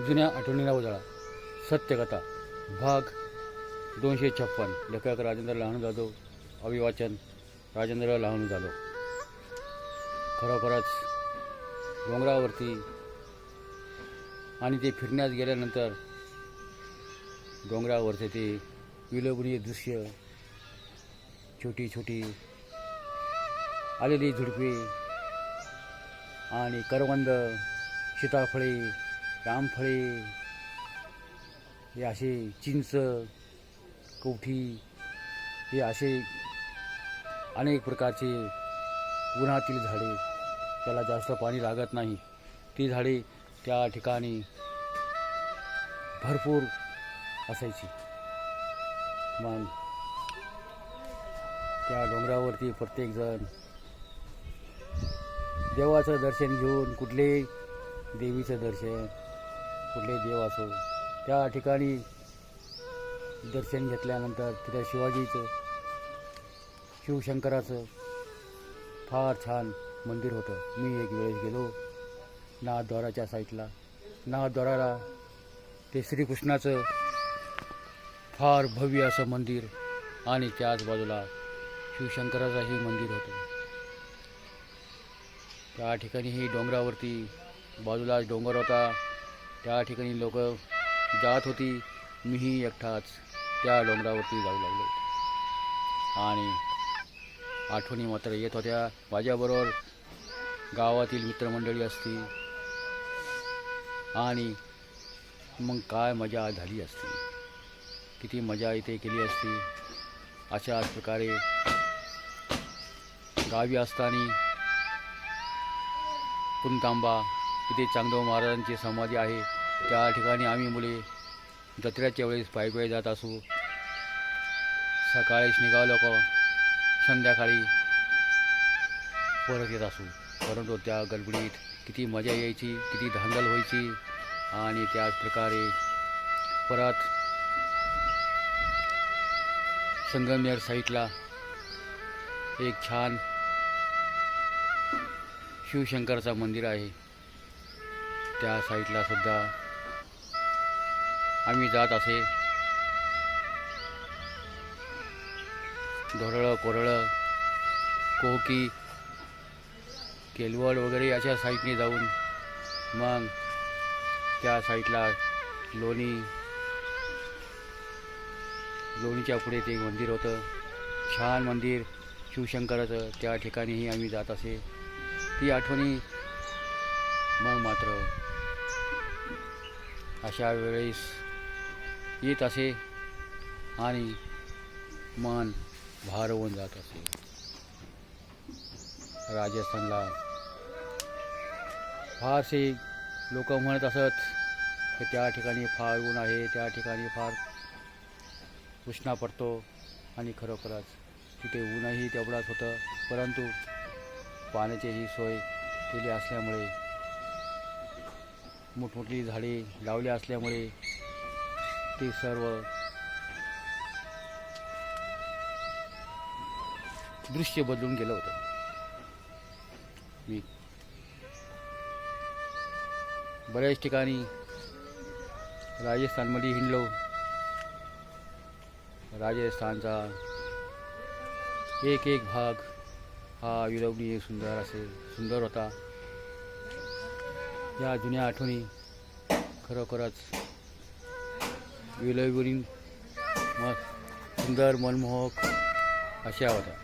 जुन्या आठवणीला उजाळा. सत्यकथा भाग दोनशे छप्पन. लेखक राजेंद्र लहान जाधव. अभिवाचन राजेंद्र लहान जाधव. खरोखरच डोंगरावरती आणि ते फिरण्यास गेल्यानंतर डोंगरावरचे ते विलोभनीय दृश्य छोटी छोटी आलेली झुडपे आणि करवंद सीताफळे रामफळे हे असे चिंच कवठी हे असे अनेक प्रकारचे उन्हातील झाडे त्याला जास्त पाणी लागत नाही. ती झाडे त्या ठिकाणी भरपूर असायची. मग त्या डोंगरावरती प्रत्येकजण देवाचं दर्शन घेऊन कुठले देवीचं दर्शन कुठले देव असो त्या ठिकाणी दर्शन घेतल्यानंतर तिथं शिवाजीचं शिवशंकराचं फार छान मंदिर होतं. मी एक वेळेस गेलो नाथद्वाराच्या साईडला. नाथद्वाराला ते श्रीकृष्णाचं फार भव्य असं मंदिर आणि त्याच बाजूला शिवशंकराचंही मंदिर होतं. त्या ठिकाणीही डोंगरावरती बाजूला डोंगर होता. त्या ठिकाणी लोक जात होती. मीही एकटाच त्या डोंगरावरती जाऊ लागलो. आणि आठवणी मात्र येत होत्या. माझ्याबरोबर गावातील मित्रमंडळी असती आणि मग काय मजा झाली असती? किती मजा इथे केली असती? अशाच प्रकारे गावी असताना पुणतांबा इथे चांगदेव महाराजांची समाधी आहे. त्या ठिकाणी आम्ही मुले जत्र्याच्या वेळेस पायी पायी जात असू. सकाळीच निघाव लोक संध्याकाळी परत येत असू. परंतु त्या गडबडीत किती मजा यायची किती धांदल व्हायची आणि त्याच प्रकारे परत संगमनेर साईटला एक छान शिवशंकरचं मंदिर आहे. त्या साईडला सुद्धा आम्ही जात असे. धोरळं कोरळं कोहकी केलवड वगैरे अशा साईडने जाऊन मग त्या साईडला लोणी लोणीच्या पुढे ते मंदिर होतं. छान मंदिर शिवशंकराचं त्या ठिकाणीही आम्ही जात असे. ती आठवणी मग मात्र अशा वेळेस येत असे आणि मन भारवून जात असे. राजस्थानला फारसे लोक म्हणत असत की त्या ठिकाणी फार ऊन आहे त्या ठिकाणी फार उष्णा पडतो आणि खरोखरच तिथे ऊनही तेवढाच होतं. परंतु पाण्याची ही सोय केली असल्यामुळे मोठमोठी झाडे लावली असल्यामुळे ते सर्व दृश्य बदलून गेलं होतं. मी बऱ्याच ठिकाणी राजस्थानमध्ये हिंडलो. राजस्थानचा एक एक भाग हा विरवणीय सुंदर असे सुंदर होता. या जुन्या आठवणी खरोखरच विलोभनीय म सुंदर मनमोहक अशा होत्या.